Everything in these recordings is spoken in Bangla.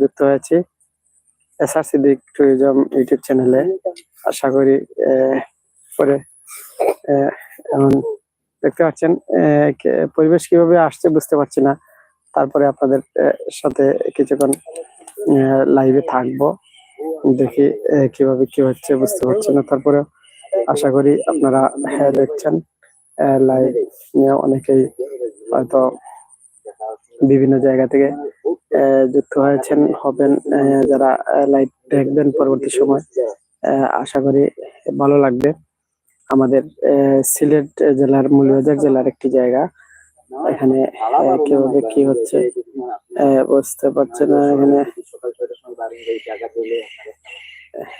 যুক্ত হয়েছি। এসআর সিদ্দিক ট্যুরিজম ইউটিউব চ্যানেলে আশা করি পরে এখন দেখতে পাচ্ছেন পরিবেশ কীভাবে আসছে বুঝতে পারছি না। তারপরে আপনাদের সাথে কিছুক্ষণ লাইভে থাকব। দেখি কীভাবে কি হচ্ছে বুঝতে পারছি না। তারপরে আশা করি আপনারা হ্যাঁ দেখছেন লাইভ নিয়ে অনেকেই হয়তো বিভিন্ন জায়গা থেকে যুক্ত হয়েছেন, হবেন যারা লাইভ দেখবেন পরবর্তী সময় আশা করি ভালো লাগবে। আমাদের সিলেট জেলার মৌলভীবাজার জেলার একটি জায়গা। এখানে কীভাবে কি হচ্ছে বুঝতে পারছেন এখানে।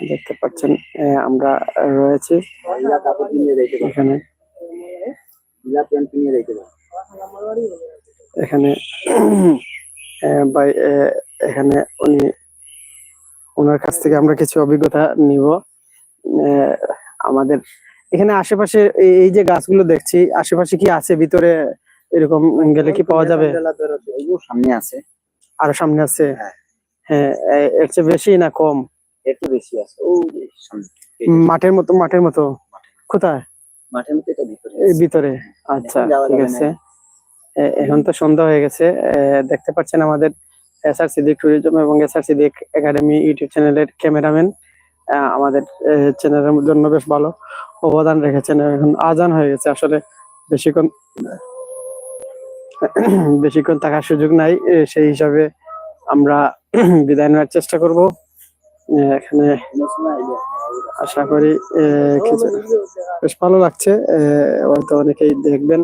দেখতে পাচ্ছেন আমরা রয়েছি এখানে। এখানে আহ, এখানে উনি ওনার কাছ থেকে আমরা কিছু অভিজ্ঞতা নিব। আমাদের এখানে আশেপাশে এই যে গাছগুলো দেখছি আশেপাশে কি আছে? ভিতরে এরকম গেলে কি পাওয়া যাবে? সামনে আছে। আরও সামনে আছে? হ্যাঁ। হ্যাঁ এর চেয়ে বেশি না কম? একটু বেশি আছে। ও সামনে। মাঠের মতো মাঠের মতো? কোথায়? মাঠের মধ্যে এটা ভিতরে ভিতরে। আচ্ছা ঠিক আছে। এখন তো সন্ধ্যা হয়ে গেছে। দেখতে পাচ্ছেন আমাদের এস আর সিদ্দিক ট্যুরিজম এবং S R Siddique academy YouTube চ্যানেলের ক্যামেরাম্যান আমাদের চ্যানেলের জন্য বেশ ভালো অবদান রেখেছেন। এখন আজান হয়ে গেছে। আসলে বেশিক্ষণ বেশিক্ষণ থাকার সুযোগ নাই। সেই হিসাবে আমরা বিদায় নেওয়ার চেষ্টা করব। এখানে আশা করি বেশ ভালো লাগছে হয়তো অনেকেই দেখবেন।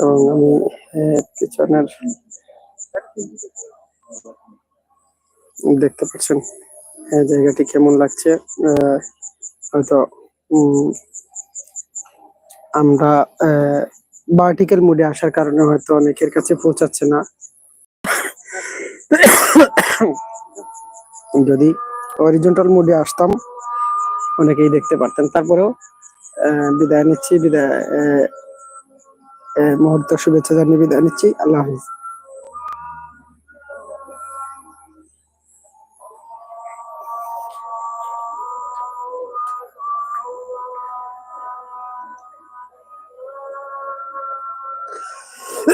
এবং আমি পিছনের দেখতে পাচ্ছেন জায়গাটি কেমন লাগছে হয়তো আমরা ভার্টিক্যাল মুডে আসার কারণে হয়তো অনেকের কাছে পৌঁছাচ্ছে না। যদি অরিজেন্টাল মুডে আসতাম, অনেকেই দেখতে পারতেন। তারপরেও বিদায় নিচ্ছি, বিদায় মুহূর্ত, শুভেচ্ছা জানিয়ে বিদায় নিচ্ছি। আল্লাহ হাফিজ।